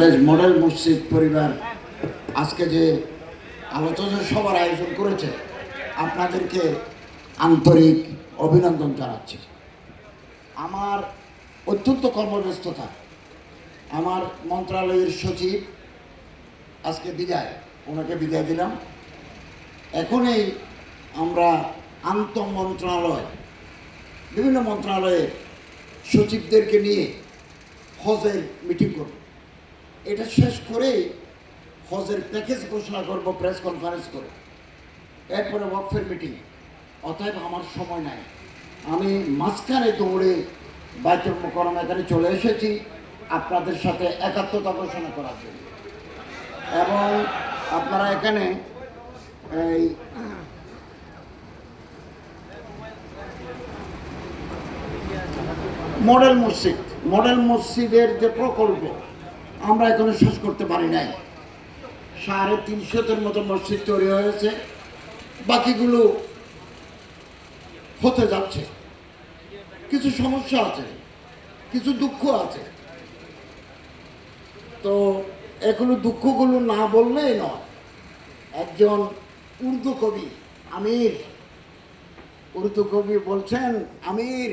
Bangladesh model মসজিদ পরিবার আজকে যে আলোচনা সভার আয়োজন করেছে, আপনাদেরকে আন্তরিক অভিনন্দন জানাচ্ছি। আমার অত্যন্ত কর্মব্যস্ততা, আমার মন্ত্রণালয়ের সচিব, আজকে বিদায়, ওনাকে বিদায় দিলাম। এখনই আমরা আন্ত মন্ত্রণালয় বিভিন্ন মন্ত্রণালয়ের সচিবদেরকে নিয়ে হজের মিটিং করব। এটা শেষ করেই হজের প্যাকেজ ঘোষণা করব, প্রেস কনফারেন্স করে। এরপরে ওয়াকফের মিটিং অতএব আমার সময় নাই। আমি মাঝখানে দৌড়ে বাইতুল মোকরম এখানে চলে এসেছি আপনাদের সাথে একাত্মতা ঘোষণা করার জন্য। এবং আপনারা এখানে এই মডেল মসজিদ, মডেল মসজিদের যে প্রকল্প আমরা এখনও শেষ করতে পারি নাই। সাড়ে তিনশোতের মতো মসজিদ তৈরি হয়েছে। বাকিগুলো হতে যাচ্ছে। কিছু সমস্যা আছে, কিছু দুঃখ আছে। তো এগুলো দুঃখগুলো না বললেই নয়। একজন উর্দু কবি, আমির। উর্দু কবি বলছেন, আমির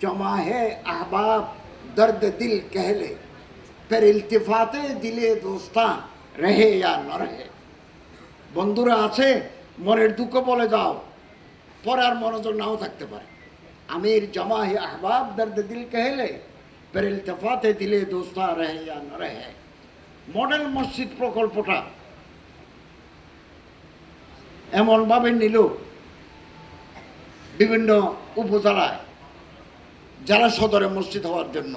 জমা হে আহবাব, দর্দ দিল কেহলে। পের ইলতিফাতে দিলে দোস্তা রেহে আর না রেহে। বন্ধুরা আছে, মনের দুঃখ বলে যাও, পরে আর মনোযোগ নাও থাকতে পারে। আমির জামাহি আহবাব দর্দ দিল কেহেলে পের ইলতিফাতে দিলে দোস্তা রেহে আর না রেহে। মডেল মসজিদ প্রকল্পটা এমনভাবে নিল বিভিন্ন উপজেলায় যারা সদরে মসজিদ হওয়ার জন্য।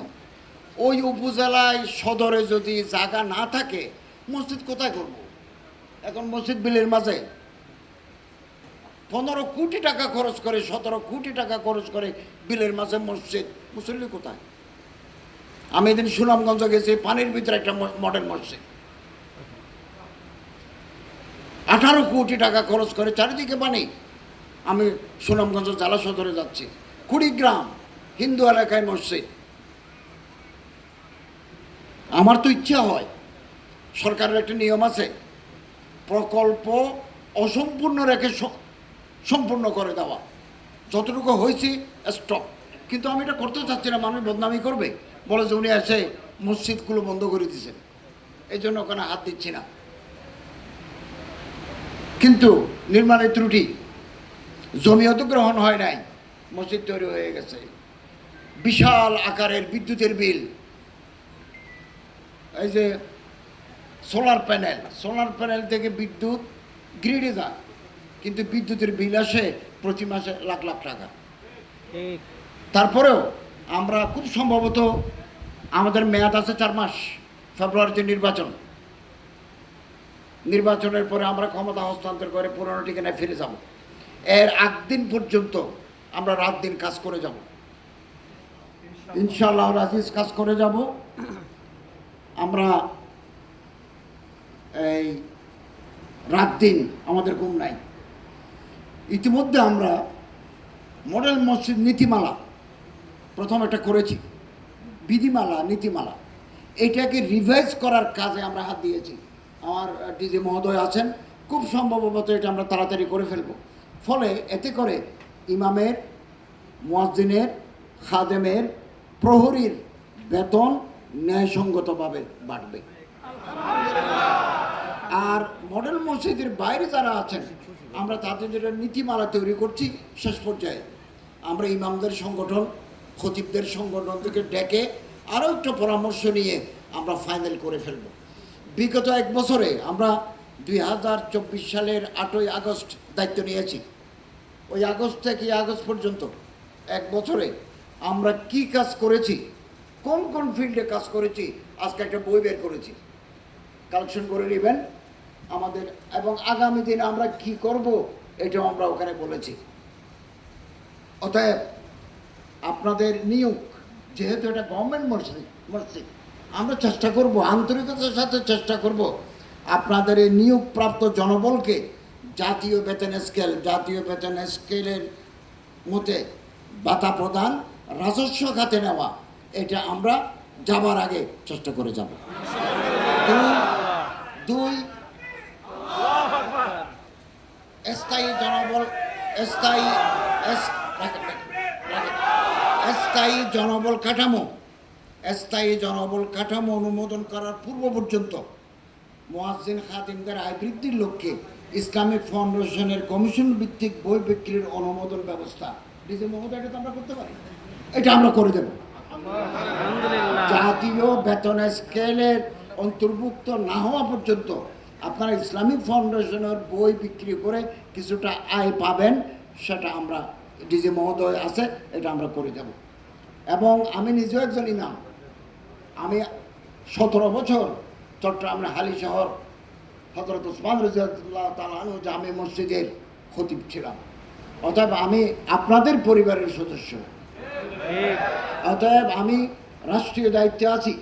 ওই উপজেলায় সদরে যদি জায়গা না থাকে, মসজিদ কোথায় করব? এখন মসজিদ বিলের মাঝে। পনেরো কোটি টাকা খরচ করে, সতেরো কোটি টাকা খরচ করে বিলের মাঝে মসজিদ। মুসল্লি কোথায়? আমি এদিন সুনামগঞ্জ গেছি, পানির ভিতরে একটা মডেল মসজিদ। আঠারো কোটি টাকা খরচ করে চারিদিকে পানি। আমি সুনামগঞ্জ জেলা সদরে যাচ্ছি। কুড়িগ্রাম, হিন্দু এলাকায় মসজিদ। আমার তো ইচ্ছা হয়। সরকারের একটা নিয়ম আছে, প্রকল্প অসম্পূর্ণ রেখে সম্পূর্ণ করে দেওয়া। যতটুকু হয়েছে স্টপ কিন্তু আমি এটা করতে চাচ্ছি না, মানুষ বদনামি করবে। বলে যে উনি এসে মসজিদগুলো বন্ধ করে দিয়েছেন। এই জন্য ওখানে হাত দিচ্ছি না। কিন্তু নির্মাণের ত্রুটি জমি অধিগ্রহণ হয় নাই, মসজিদ তৈরি হয়ে গেছে। বিশাল আকারের বিদ্যুতের বিল এই যে সোলার প্যানেল সোলার প্যানেল থেকে বিদ্যুৎ গ্রিডে যায়, কিন্তু বিদ্যুতের বিল আসে প্রতি মাসে লাখ লাখ টাকা। তারপরেও আমরা খুব সম্ভবত আমাদের মেয়াদ আছে চার মাস, ফেব্রুয়ারিতে নির্বাচন। নির্বাচনের পরে আমরা ক্ষমতা হস্তান্তর করে পুরনো ঠিকানায় ফিরে যাব। এর আগ দিন পর্যন্ত আমরা রাত দিন কাজ করে যাব। ইনশাল্লাহ রাজিজ কাজ করে যাব। আমরা এই রাত দিন আমাদের ঘুম নাই। ইতিমধ্যে আমরা মডেল মসজিদ নীতিমালা প্রথম একটা করেছি। বিধিমালা, নীতিমালা। এটাকে রিভাইজ করার কাজে আমরা হাত দিয়েছি। আমার ডিজি মহোদয় আছেন। খুব সম্ভবত এটা আমরা তাড়াতাড়ি করে ফেলব। ফলে এতে করে ইমামের, মুয়াজ্জিনের, খাদেমের, প্রহরীর বেতন ন্যায়সঙ্গতভাবে বাড়বে। আর মডেল মসজিদের বাইরে যারা আছেন, আমরা তাদের জন্য নীতিমালা তৈরি করছি শেষ পর্যায়ে। আমরা ইমামদের সংগঠন, খতিবদের সংগঠন থেকে ডেকে আরও একটা পরামর্শ নিয়ে আমরা ফাইনাল করে ফেলব। বিগত এক বছরে আমরা দুই হাজার চব্বিশ সালের আটই আগস্ট দায়িত্ব নিয়েছি। ওই আগস্ট থেকে আগস্ট পর্যন্ত এক বছরে আমরা কি কাজ করেছি কোন কোন ফিল্ডে কাজ করেছি, আজকে একটা বই বের করেছি। কালেকশন করে নেবেন আমাদের, এবং আগামী দিনে আমরা কি করব এটাও আমরা ওখানে বলেছি। অতএব আপনাদের নিয়োগ, যেহেতু এটা গভর্নমেন্ট মসজিদ মসজিদ, আমরা চেষ্টা করব, আন্তরিকতার সাথে চেষ্টা করব আপনাদের এই নিয়োগপ্রাপ্ত জনবলকে জাতীয় বেতন স্কেল জাতীয় বেতন স্কেলের মতে বাতা প্রদান, রাজস্ব খাতে নেওয়া এটা আমরা যাবার আগে চেষ্টা করে যাব। দুই স্থায়ী জনবল, স্থায়ী। স্থায়ী জনবল কাঠামো, স্থায়ী জনবল কাঠামো অনুমোদন করার পূর্ব পর্যন্ত মোয়াজ্জিন খাদিমদের আয় বৃদ্ধির লক্ষ্যে ইসলামিক ফাউন্ডেশনের কমিশন ভিত্তিক বই বিক্রির অনুমোদন ব্যবস্থা। ডিজে মহোদয়, এটা তো আমরা করতে পারি। এটা আমরা করে দেব। জাতীয় বেতন স্কেলের অন্তর্ভুক্ত না হওয়া পর্যন্ত আপনারা ইসলামিক ফাউন্ডেশনের বই বিক্রি করে কিছুটা আয় পাবেন, সেটা আমরা ডিজে মহোদয় আছে, এটা আমরা করে দেব এবং আমি নিজেও একজন ইমাম। আমি সতেরো বছর চট্টগ্রামের হালি শহর হজরত ওসমান রাজিয়াল্লাহ তালানু জামে মসজিদের খতিব ছিলাম। অতএব আমি আপনাদের পরিবারের সদস্য। অতএব আমি রাষ্ট্রীয় দায়িত্বে আছি।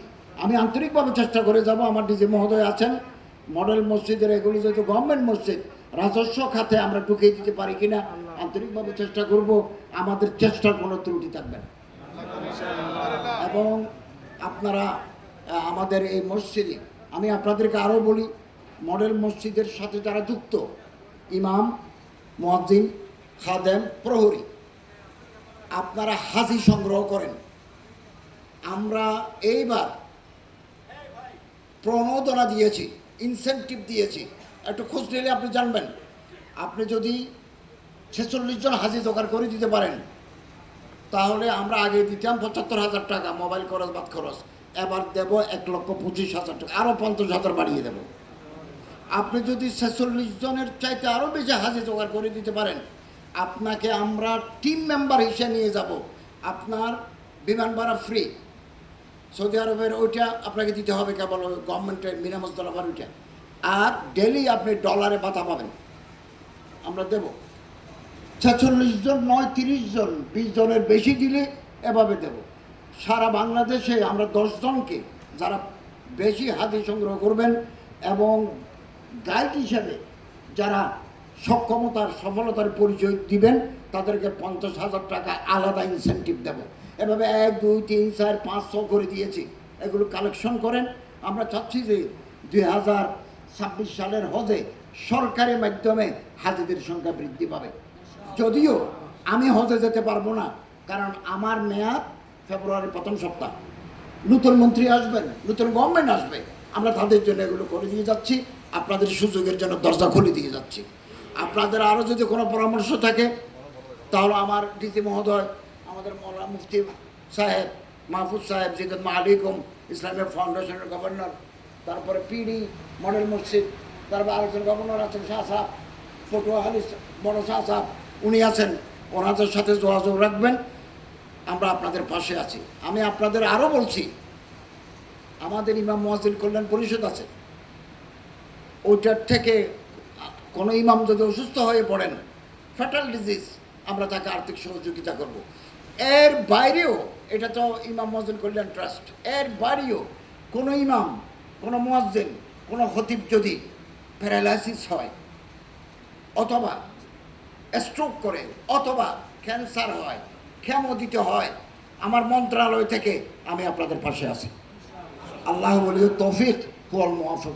আমি আন্তরিকভাবে চেষ্টা করে যাব, আমার ডিজি মহোদয় আছেন। মডেল মসজিদের এগুলো যেহেতু গভর্নমেন্ট মসজিদ, রাজস্ব খাতে আমরা ঢুকিয়ে দিতে পারি কিনা, আন্তরিকভাবে চেষ্টা করব। আমাদের চেষ্টার কোনো ত্রুটি থাকবে না। এবং আপনারা আমাদের এই মসজিদে, আমি আপনাদেরকে আরও বলি, মডেল মসজিদের সাথে যারা যুক্ত, ইমাম, মুয়াজ্জিন, খাদেম, প্রহরী আপনারা হাজি সংগ্রহ করেন। আমরা এইবার প্রণোদনা দিয়েছি ইনসেন্টিভ দিয়েছি। একটু খোঁজ নিলে আপনি জানবেন। আপনি যদি ছেচল্লিশ জন হাজি জোগাড় করে দিতে পারেন, তাহলে আমরা আগে দিতাম পঁচাত্তর হাজার টাকা, মোবাইল খরচ বাদ খরচ। এবার দেব এক লক্ষ পঁচিশ হাজার টাকা আরও পঞ্চাশ হাজার বাড়িয়ে দেব। আপনি যদি ছেচল্লিশ জনের চাইতে আরও বেশি হাজি জোগাড় করে দিতে পারেন আপনাকে আমরা টিম মেম্বার হিসেবে নিয়ে যাব। আপনার বিমান ভাড়া ফ্রি সৌদি আরবের ওইটা আপনাকে দিতে হবে কেবল গভর্নমেন্টের মিনামস ডলার ওইটা। আর ডেলি আপনি ডলারে ভাতা পাবেন। আমরা দেব। ছেচল্লিশ জন নয় তিরিশ জন, বিশ জনের বেশি দিলে এভাবে দেব। সারা বাংলাদেশে আমরা দশ জনকে যারা বেশি হাতি সংগ্রহ করবেন এবং গাইড হিসাবে যারা সক্ষমতার, সফলতার পরিচয় দিবেন, তাদেরকে পঞ্চাশ হাজার টাকা আলাদা ইনসেন্টিভ দেব। এভাবে এক, দুই, তিন, চার, পাঁচ, ছ করে দিয়েছি। এগুলো কালেকশন করেন। আমরা চাচ্ছি যে দুই হাজার ছাব্বিশ সালের হজে সরকারি মাধ্যমে হাজিদের সংখ্যা বৃদ্ধি পাবে। যদিও আমি হজে যেতে পারব না, কারণ আমার মেয়াদ ফেব্রুয়ারি প্রথম সপ্তাহ। নতুন মন্ত্রী আসবেন, নতুন গভর্নমেন্ট আসবে। আমরা তাদের জন্য এগুলো করে দিয়ে যাচ্ছি। আপনাদের সুযোগের জন্য দরজা খুলে দিয়ে যাচ্ছি। আপনাদের আরও যদি কোনো পরামর্শ থাকে, তাহলে আমার ডিসি মহোদয়, আমাদের মৌলানা মুফতি সাহেব, মাহফুজ সাহেব জিদুল মালিকুম ইসলামিক ফাউন্ডেশনের গভর্নর তারপরে পিডি মডেল মসজিদ, তারপর আরেকজন গভর্নর আছেন শাহ সাহেব পটুয়াখালী বড় শাহ সাহেব, উনি আছেন, ওনাদের সাথে যোগাযোগ রাখবেন, আমরা আপনাদের পাশে আছি। আমি আপনাদের আরও বলছি, আমাদের ইমাম মহাজিল কল্যাণ পরিষদ আছে, ওইটার থেকে কোনো ইমাম যদি অসুস্থ হয়ে পড়েন ফ্যাটাল ডিজিজ আমরা তাকে আর্থিক সহযোগিতা করব। এর বাইরেও, এটা তো ইমাম মহাজিন কল্যাণ ট্রাস্ট, এর বাইরেও কোনো ইমাম, কোনো মুয়াজ্জিন, কোনো হতিব যদি প্যারালাইসিস হয়, অথবা স্ট্রোক করে, অথবা ক্যান্সার হয় ক্ষেমো দিতে হয়, আমার মন্ত্রণালয় থেকে আমি আপনাদের পাশে আছি আল্লাহ বলি তৌফিক, হুয়াল মুআফিক